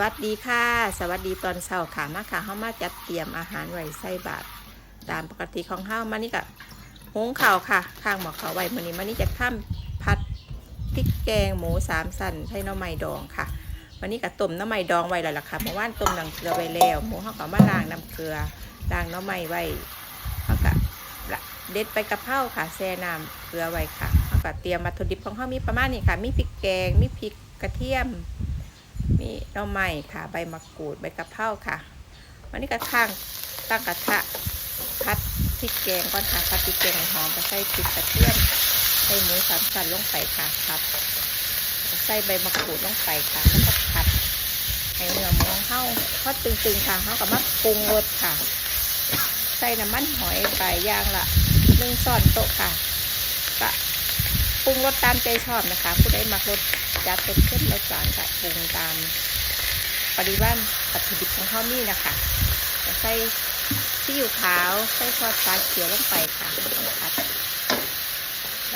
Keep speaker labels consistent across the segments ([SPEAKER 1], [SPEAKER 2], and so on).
[SPEAKER 1] วัสดีค่ะ สวัสดีตอนเช้าค่ะมาค่ะเฮามาจัดเตรียมอาหารไว้ใส่บาตรตามปกติของเฮามานี่ก็หุงข้าวค่ะ ข้างหม้อข้าวไว้มื้อนี้มานี่จะทำผัดพริกแกงหมูสามสันใช้น้ำไม้ดองค่ะวันนี้ก็ต้มน้ำไม้ดองไว้แล้วล่ะค่ะเมื่อวานต้มน้ำเกลือไว้แล้วหมูเฮาก็มาล้างน้ำเกลือล้างน้ำไม้ไว้เฮาก็ละเด็ดไปกะเพราค่ะแช่น้ำเกลือไว้ค่ะเฮาก็เตรียมวัตถุดิบของเฮามีประมาณนี้ค่ะ มีพริกแกงมีพริกกระเทียม มีหน่อไม้ค่ะ ใบมะกรูด ใบกะเพราค่ะ วันนี้ก็ข้างตั้งกระทะพัดพริกแกงก่อนค่ะพัดพริกแกงให้หอมก็ใส่พริกกระเทียมใส่หมูสามชั้นลงไปค่ะครับใส่ใบมะกรูดลงไปค่ะแล้วก็ผัดให้เนื้อหมูของเข้าทอดตึงๆค่ะเขาก็มาปรุงรสค่ะ ใส่น้ำมันหอยไปย่างละหนึ่งช้อนโต๊ะค่ะก็ปรุงรสตามใจชอบนะคะ ผู้ใดมักรส จัดเป็นเข้มรสจานค่ะปรุงตาม ปริมาณวัตถุดิบของเขานี่นะคะจะใส่ซีอิ๊วขาวใส่ซอสฟ้าเขียวลงไปค่ะแล้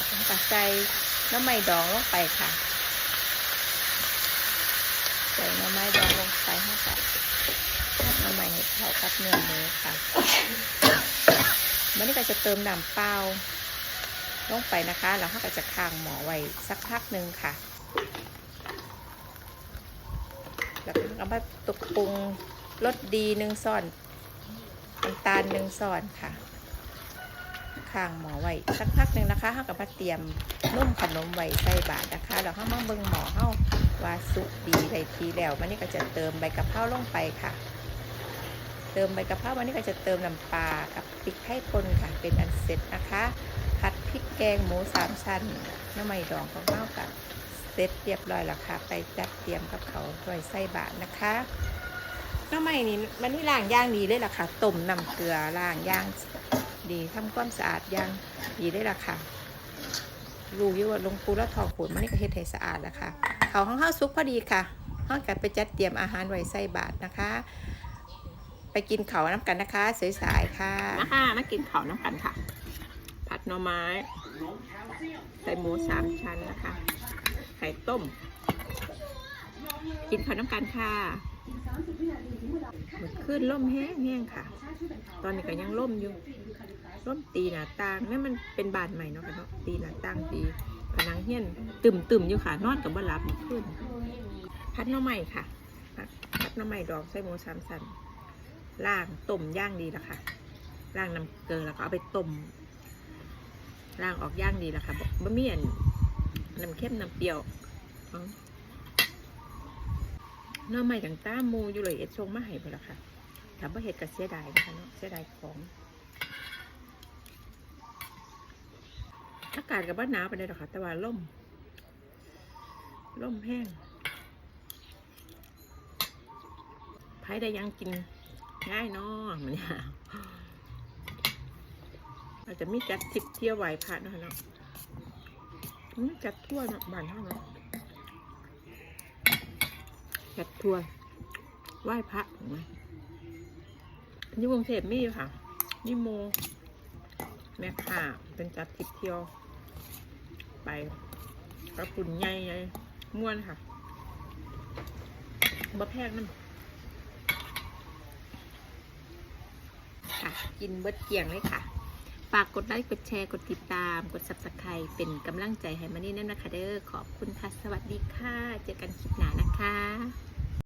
[SPEAKER 1] วก็ใส่น้ำมันดองลงไปค่ะใส่น้ำมันดองลงไปให้กับน้ำมันให้เข้ากับเนื้อหมูค่ะวันนี้ก็จะเติมน้ำเปล่าลงไปนะคะ แล้วเขาก็จะค้างหมอไว้สักพักหนึ่งค่ะ แล้วก็มาตกปรุงรสดีหนึ่งซ่อนน้ำตาลหนึ่งซ่อนค่ะข้างหมอไว้สักพักหนึ่งนะคะเขาก็มาเตรียมนุ่มขนมไว้ใส่บาทนะคะแล้วเขามาเบิ่งหมอเข้าว่าสุกดีได้ทีแล้ววันนี้ก็จะเติมใบกะเพราลงไปค่ะ เติมใบกะเพราวันนี้ก็จะเติมน้ำปลากับพริกไทยป่นค่ะเป็นอันเสร็จนะคะผัดพริกแกงหมูสามชั้นน้ำไม่ดองของเราค่ะเส ร็จเรียบร้อยแล้วค่ะ ไปจัดเตรียมกับเขาไว้ใส่บาทนะคะน้ำใหม่นี่มันนี่ล้างย่างดีเลยล่ะค่ะต้มน้ำเกลือล้างย่างดีทำความสะอาดย่างดีเลยล่ะค่ะรู้อยู่ว่าลงปูแล้วถอกปูนมันนี่ก็เฮ็ดให้สะอาดแล้วค่ะเขาห้องเฮาซุกพอดีค่ะห้องกันไปจัดเตรียมอาหารไว้ใส่บาทนะคะ ไปกินเขาน้ำกันนะคะสายๆค่ะมาค่ะมากินเขาน้ำกันค่ะ ผัดหน่อไม้ใส่หมูสามชั้นนะคะ ไข่ต้ม กินข้าวน้ำกันค่ะเมื่อคืนล่มแห้งแห้งค่ะ ตอนนี้ก็ยังล่มอยู่ล่มตีหน้าต่างนั่มันเป็นบานใหม่เนาะค่ะเนาะตีหน้าต่างตีผนังเฮี้ยนตึมตึมๆอยู่ค่ะ นอนกับบ่หลับเมื่อคืนพัดน้ำใหม่ค่ะพัดน้ำใหม่ดอกใส่หมูสามชั้นล่างต้มย่างดีละค่ะล่างน้ำเกลือแล้วก็เอาไปต้มล่างออกย่างดีละค่ะบะเมี่ยน น้ำเข้มน้ำเปรี้ยวเอาหน้อใหม่ต่างต้ามูอยู่เลยเอ็ดทรงมาให้ไปละค่ะถามว่าเห็ดกับเสียดายนะคะเนาะเสียดายของอากาศกับบ้านหนาวไปเลยหรอค่ะแต่ว่าล่มล่มแห้งไผ่ได้ยังกินง่ายเนาะมันเนี่ยอาจจะมีจัดทิปเที่ยวไหวพระเนาะเนาะ จัดทั่วนะบ้านเท่าเนาะจัดทั่วไหว้พระนไหมนี่กรุงเทพมี่ค่ะนี่โม แม่ค่ะ เป็นจัดทริปเที่ยว ไปกระปุ่นใหญ่ใหญ่ม่วนค่ะบะแพงน้ำค่ะ กินเบิดเกียงเลยค่ะากกดไลค์กดแชร์กดติดตาม กด s u b สไครป์เป็นกำลังใจให้มานี่นั่นนะคะเด้อขอบคุณค่ะ สวัสดีค่ะ เจอกันคลิปหน้านะคะ